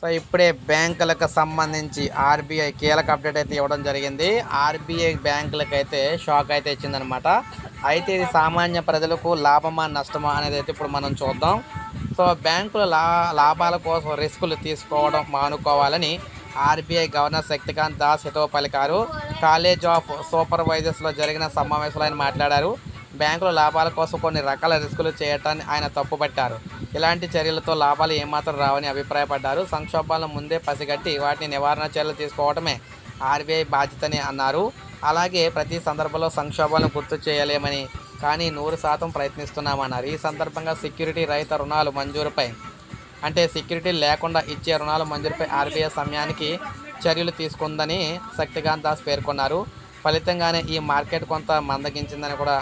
So ఇప్పుడే బ్యాంకులకు సంబంధించి ఆర్బీఐ కీలక అప్డేట్ అయితే ఇవ్వడం జరిగింది. ఆర్బీఐ బ్యాంకులకు అయితే షాక్ అయితే ఇచ్చిందనమాట అయితే ఇది సామాన్య ప్రజలకు లాభమా నష్టమా అనేది అయితే ఇప్పుడు మనం చూద్దాం. సో బ్యాంకులు లా లాభాల కోసం రిస్కులు తీసుకోవడం మానుకోవాలని ఆర్బీఐ గవర్నర్ శక్తికాంత్ దాస్ హితవు పలికారు. కాలేజ్ ఆఫ్ సూపర్వైజర్స్లో జరిగిన సమావేశంలో ఆయన మాట్లాడారు. బ్యాంకుల లాభాల కోసం కొన్ని రకాల రిస్కులు చేయటాన్ని ఆయన తప్పుపట్టారు. ఇలాంటి చర్యలతో లాభాలు ఏమాత్రం రావని అభిప్రాయపడ్డారు. సంక్షోభాలను ముందే పసిగట్టి వాటిని నివారణ చర్యలు తీసుకోవడమే ఆర్బీఐ బాధ్యతని అన్నారు. అలాగే ప్రతి సందర్భంలో సంక్షోభాలను గుర్తు చేయలేమని కానీ నూరు శాతం ప్రయత్నిస్తున్నామన్నారు. ఈ సందర్భంగా సెక్యూరిటీ రహిత రుణాలు మంజూరుపై అంటే సెక్యూరిటీ లేకుండా ఇచ్చే రుణాలు మంజూరుపై ఆర్బీఐ సమయానికి చర్యలు తీసుకుందని శక్తికాంత్ దాస్ పేర్కొన్నారు. ఫలితంగానే ఈ మార్కెట్ కొంత మందగించిందని కూడా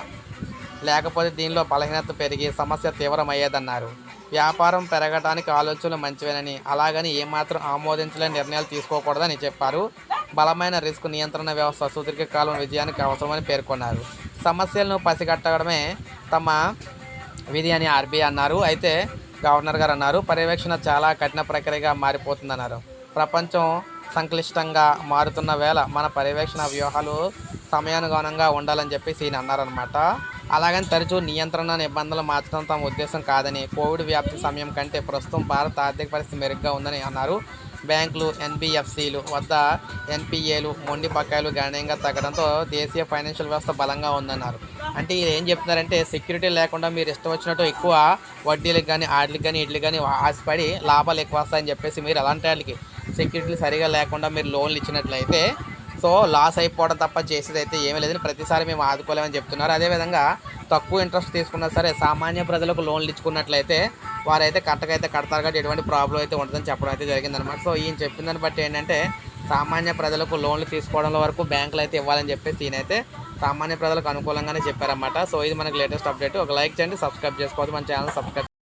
లేకపోతే దీనిలో బలహీనత పెరిగి సమస్య తీవ్రమయ్యేదన్నారు. వ్యాపారం పెరగడానికి ఆలోచనలు మంచివేనని. అలాగని ఏమాత్రం ఆమోదించలేని నిర్ణయాలు తీసుకోకూడదని చెప్పారు. బలమైన రిస్క్ నియంత్రణ వ్యవస్థ సుదీర్ఘకాలం విజయానికి అవసరమని పేర్కొన్నారు. సమస్యలను పసిగట్టడమే తమ విధి అని ఆర్బీఐ అన్నారు. అయితే గవర్నర్ గారు అన్నారు పర్యవేక్షణ చాలా కఠిన ప్రక్రియగా మారిపోతుందన్నారు. ప్రపంచం సంక్లిష్టంగా మారుతున్న వేళ మన పర్యవేక్షణ వ్యూహాలు సమయానుగుణంగా ఉండాలని చెప్పేసి ఈయన అన్నారనమాట అలాగని తరచూ నియంత్రణ నిబంధనలు మార్చడం తమ ఉద్దేశం కాదని కోవిడ్ వ్యాప్తి సమయం కంటే ప్రస్తుతం భారత ఆర్థిక పరిస్థితి మెరుగ్గా ఉందని అన్నారు. బ్యాంకులు ఎన్బిఎఫ్సిలు వద్ద ఎన్పిఏలు మొండి బకాయిలు గణనీయంగా తగ్గడంతో దేశీయ ఫైనాన్షియల్ వ్యవస్థ బలంగా ఉందన్నారు. అంటే వీళ్ళు ఏం చెప్తున్నారంటే సెక్యూరిటీ లేకుండా మీరు ఇష్టం వచ్చినట్టు ఎక్కువ వడ్డీలకు కానీ ఆటలకు కానీ ఇడ్లకి కానీ ఆశపడి లాభాలు ఎక్కువ వస్తాయని చెప్పేసి మీరు అలాంటి వాళ్ళకి సెక్యూరిటీలు సరిగా లేకుండా మీరు లోన్లు ఇచ్చినట్లయితే సో లాస్ అయిపోవడం తప్ప చేసేది అయితే ఏమీ లేదని ప్రతిసారి మేము ఆదుకోలేమని చెప్తున్నారు. అదేవిధంగా తక్కువ ఇంట్రెస్ట్ తీసుకున్నా సరే సామాన్య ప్రజలకు లోన్లు ఇచ్చుకున్నట్లయితే వారైతే అయితే కడతారు కాబట్టి ఎటువంటి ప్రాబ్లం అయితే ఉంటుందని చెప్పడం అయితే జరిగిందనమాట సో ఈయన చెప్పిన దాన్ని బట్టి ఏంటంటే సామాన్య ప్రజలకు లోన్లు తీసుకోవడంలో వరకు బ్యాంకులు అయితే ఇవ్వాలని చెప్పేసి ఈయనైతే సామాన్య ప్రజలకు అనుకూలంగానే చెప్పారన్నమాట. సో ఇది మనకి లేటెస్ట్ అప్డేట్ ఒక లైక్ చేయండి సబ్స్క్రైబ్ చేసుకోవద్దు మన ఛానల్ సబ్స్క్రైబ్